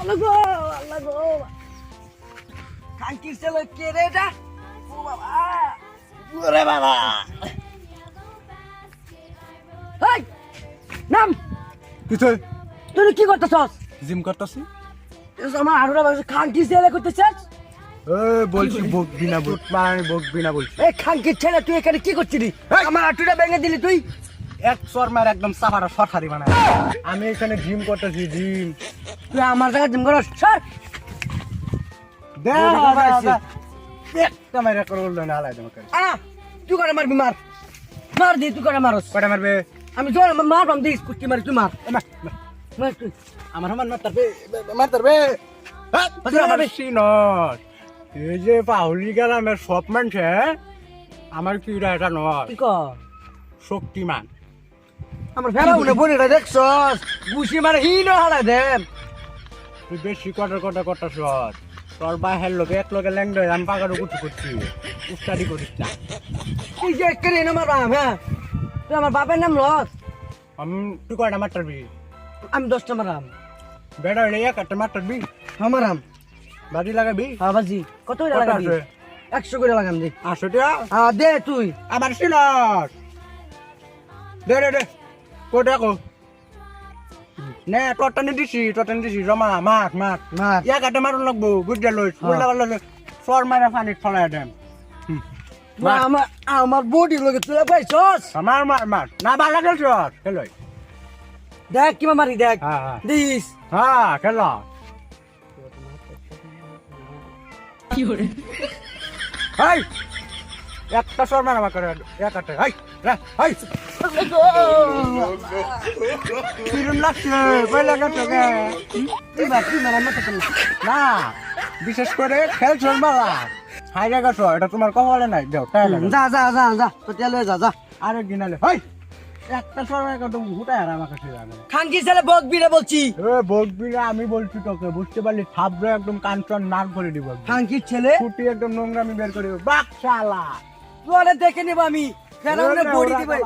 আল্লাহ আল্লাহ গো। খাঙ্কির ছেলে কে রে এটা? ও বাবা। ওরে বাবা। এই নাম। তুই? তুই কি করতেছস? জিম করতেছি। আমার আরোরা বাবা খাঙ্কির ছেলে করতেছিস? বলছি বকবি না বল মানে বকবি না বলছি। এই খাঙ্কির ছেলে তুই এখানে কি করছিলি? আমার আটুটা ভেঙে দিলি তুই। এক একদম সাফারা সরকারি বানায়। আমি এখানে জিম করতেছি জিম তুই আমার জায়গায় জিম সর। একটা মেরে করে উল্টো না আলাই তোমাকে তুই করে মারবি মার। মার দি তুই করে মারস। কটা মারবে? আমি জোর মারবাম দিস কুস্তি মারি তুই মার। এ, মার, মার। মার তুই। আমার হবে আচ্ছা, আমার আমি- সিনর এই যে পাহুলি গ্রামের সব মানুষে আমার কি এটা নয়। শক্তিমান। আমার ফেলা উনে বনিটা দেখছস? বুসি মারে হিন হালা দে। তুই বেশি কটার কটা কটা সর তোর বাহের লোকে এক লোকে ল্যাংড হয়ে আমি পাকার উঠু করছি। উস্তাদি করিস না। তুই যে কেন আমার বাপ হ্যাঁ? তুই আমার বাপের নাম লস। আমি তুই কয়টা মারবি আমি দশটা মারাম। বেড়া হইলে এক একটা মারবি আমারাম বাজি লাগাবি? হ্যাঁ বাজি। কত করে লাগাবি? একশো করে লাগাম দি। আশো টাকা হ্যাঁ দে তুই। আমার সিনর দে দে দে। কোটা কো নে তোরটা নি দিছি তোরটা নি দিছি জমা মাছ মাছ মার এক একটা মারুন লাগবো বুঝতে লইস বুঝলে পারলে সর মারা পানি ছড়াই দেন তুই আমার আমার বডি লগে তুই পাইছস? মার মার মার না ভালো লাগে সর খেলই দেখ কিবা মারি দেখ। হ্যাঁ হ্যাঁ দিস হ্যাঁ খেল হাই! একটা সর মারা আমার করে এক একটা হাই হাই। কিরম লাগছে পয়লা মার মার আমার কাছে না বিশেষ করে খেল চল মালা হাই রে গেছো এটা তোমার কপালে নাই। দেও যা যা যা যা তো তেল যা যা। আরেক দিন আলে হাই। একটা সর মারা কত হুটাই আর আমার কাছে জানে। খানকি ছেলে বকবি রে বলছি। এ বলবি না আমি বলছি তোকে বুঝতে পারলি? থাবড়ে একদম কাঞ্চন নাক করে দিব খানকির ছেলে? ছুটি একদম নোংরামি বের করে দিব। বাক শালা তোরে দেখে নেব আমি ওরে বডি দিবে।